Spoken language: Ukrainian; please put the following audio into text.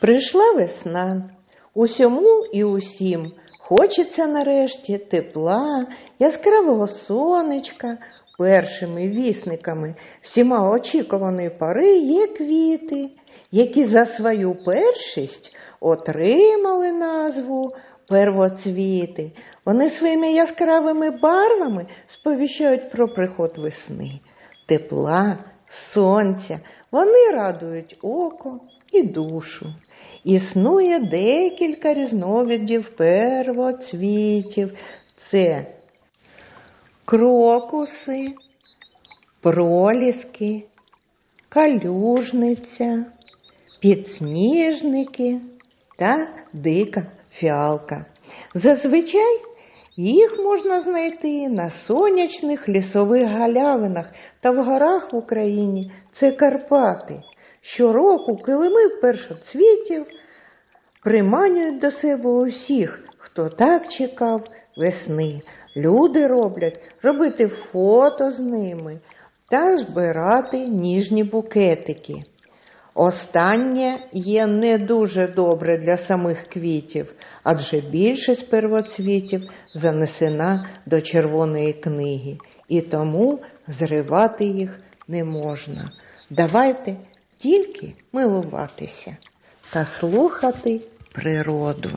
Прийшла весна, усьому і усім хочеться нарешті тепла, яскравого сонечка. Першими вісниками всіма очікуваної пори є квіти, які за свою першість отримали назву первоцвіти. Вони своїми яскравими барвами сповіщають про приход весни, тепла, сонця. Вони радують око і душу. Існує декілька різновидів первоцвітів. Це крокуси, проліски, калюжниця, підсніжники та дика фіалка. Зазвичай їх можна знайти на сонячних лісових галявинах та в горах в Україні. Це Карпати. Щороку килими першоцвітів приманюють до себе усіх, хто так чекав весни. Люди роблять робити фото з ними та збирати ніжні букетики. Останнє є не дуже добре для самих квітів, адже більшість первоцвітів занесена до червоної книги, і тому зривати їх не можна. Давайте тільки милуватися та слухати природу.